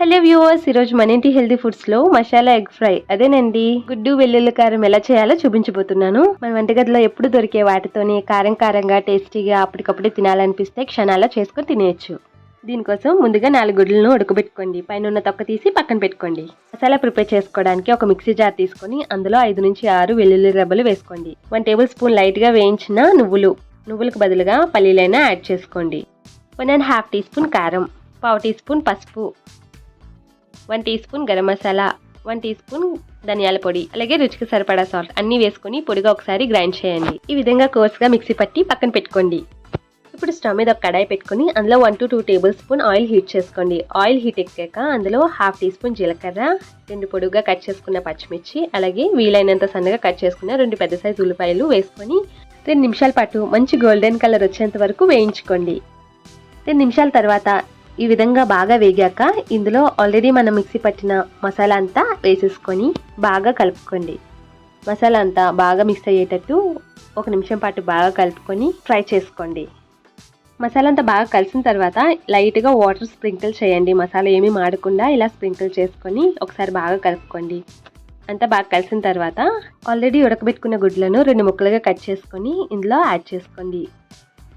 Hello viewers ఈరోజు మన ఇంటి హెల్తీ ఫుడ్స్లో మసాలా ఎగ్ ఫ్రై. అదేనండి? గుడ్డు వెల్లుల్లి కారం ఎలా చేయాలో చూపించబోతున్నాను. మన వంటగదిలో ఎప్పుడు దొరికే వాటితోని కారం కారంగా టేస్టీగా అప్పటికప్పుడు తినాలనిపిస్తే క్షణాల్లో చేసుకొని తినేయచ్చు. దీనికోసం ముందుగా నాలుగు గుడ్లను ఉడకబెట్టుకోండి. పైన ఉన్న తొక్క తీసి పక్కన పెట్టుకోండి. మసాలా ప్రిపేర్ చేసుకోవడానికి ఒక మిక్సీ జార్ తీసుకొని అందులో ఐదు నుంచి ఆరు వెల్లుల్లి రెబ్బలు వేసుకోండి. వన్ టేబుల్ స్పూన్ లైట్గా వేయించిన నువ్వులు. నువ్వులకు బదులుగా పల్లీలైనా యాడ్ చేసుకోండి. One and half teaspoon కారం. పావు టీ స్పూన్ పసుపు. One teaspoon garam masala one teaspoon ధనియాల పొడి అలాగే రుచికి సరిపడా సాల్ట్ అన్నీ వేసుకొని పొడిగా ఒకసారి గ్రైండ్ చేయండి. ఈ విధంగా కోర్స్గా మిక్సీ పట్టి పక్కన పెట్టుకోండి. ఇప్పుడు స్టవ్ మీద ఒక కడాయి పెట్టుకొని అందులో one to two tablespoon oil heat చేసుకోండి. ఆయిల్ హీట్ ఎక్కాక అందులో హాఫ్ టీ స్పూన్ జీలకర్ర రెండు పొడుగుగా కట్ చేసుకున్న పచ్చిమిర్చి అలాగే వీలైనంత సన్నగా కట్ చేసుకున్న రెండు పెద్ద సైజు ఉల్లిపాయలు వేసుకొని రెండు నిమిషాల పాటు మంచి గోల్డెన్ కలర్ వచ్చేంత వరకు వేయించుకోండి. రెండు నిమిషాల తర్వాత ఈ విధంగా బాగా వేగాక ఇందులో ఆల్రెడీ మనం మిక్సీ పట్టిన మసాలా అంతా వేసేసుకొని బాగా కలుపుకోండి. మసాలా అంతా బాగా మిక్స్ అయ్యేటట్టు ఒక నిమిషం పాటు బాగా కలుపుకొని ఫ్రై చేసుకోండి. మసాలా అంతా బాగా కలిసిన తర్వాత లైట్గా వాటర్ స్ప్రింకిల్ చేయండి. మసాలా ఏమీ మాడకుండా ఇలా స్ప్రింకిల్ చేసుకొని ఒకసారి బాగా కలుపుకోండి. అంతా బాగా కలిసిన తర్వాత ఆల్రెడీ ఉడకబెట్టుకున్న గుడ్లను రెండు ముక్కలుగా కట్ చేసుకొని ఇందులో యాడ్ చేసుకోండి.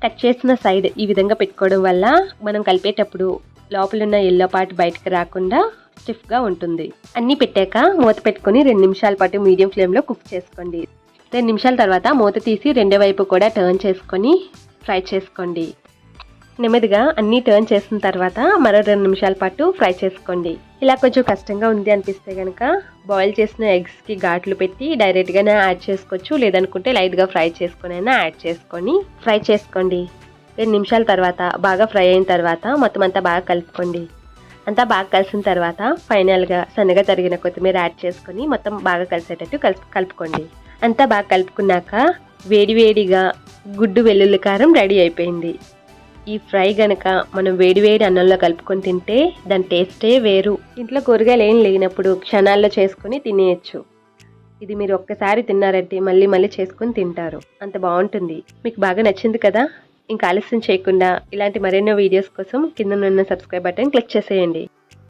కట్ చేసిన సైడ్ ఈ విధంగా పెట్టుకోవడం వల్ల మనం కలిపేటప్పుడు లోపల ఉన్న ఎల్లో పార్ట్ బయటకు రాకుండా స్టిఫ్గా ఉంటుంది. అన్నీ పెట్టాక మూత పెట్టుకొని రెండు నిమిషాల పాటు మీడియం ఫ్లేమ్లో కుక్ చేసుకోండి. రెండు నిమిషాల తర్వాత మూత తీసి రెండో వైపు కూడా టర్న్ చేసుకొని ఫ్రై చేసుకోండి. నెమ్మదిగా అన్నీ టర్న్ చేసిన తర్వాత మరో రెండు నిమిషాల పాటు ఫ్రై చేసుకోండి. ఇలా కొంచెం కష్టంగా ఉంది అనిపిస్తే కనుక బాయిల్ చేసిన ఎగ్స్కి ఘాట్లు పెట్టి డైరెక్ట్గానే యాడ్ చేసుకోవచ్చు. లేదనుకుంటే లైట్గా ఫ్రై చేసుకొని అయినా యాడ్ చేసుకొని ఫ్రై చేసుకోండి. రెండు నిమిషాల తర్వాత బాగా ఫ్రై అయిన తర్వాత మొత్తం అంతా బాగా కలుపుకోండి. అంతా బాగా కలిసిన తర్వాత ఫైనల్గా సన్నగా తరిగిన కొత్తిమీర యాడ్ చేసుకొని మొత్తం బాగా కలిసేటట్టు కలుపు కలుపుకోండి. అంతా బాగా కలుపుకున్నాక వేడివేడిగా గుడ్డు వెల్లుల్లి కారం రెడీ అయిపోయింది. ఈ ఫ్రై గనక మనం వేడివేడి అన్నంలో కలుపుకొని తింటే దాని టేస్టే వేరు. ఇంట్లో కూరగాయలు ఏం లేనప్పుడు క్షణాల్లో చేసుకుని తినేయచ్చు. ఇది మీరు ఒక్కసారి తిన్నారంటే మళ్ళీ మళ్ళీ చేసుకొని తింటారు. అంత బాగుంటుంది. మీకు బాగా నచ్చింది కదా? ఇంకా ఆలస్యం చేయకుండా ఇలాంటి మరెన్నో వీడియోస్ కోసం కింద ఉన్న సబ్స్క్రైబ్ బటన్ క్లిక్ చేసేయండి.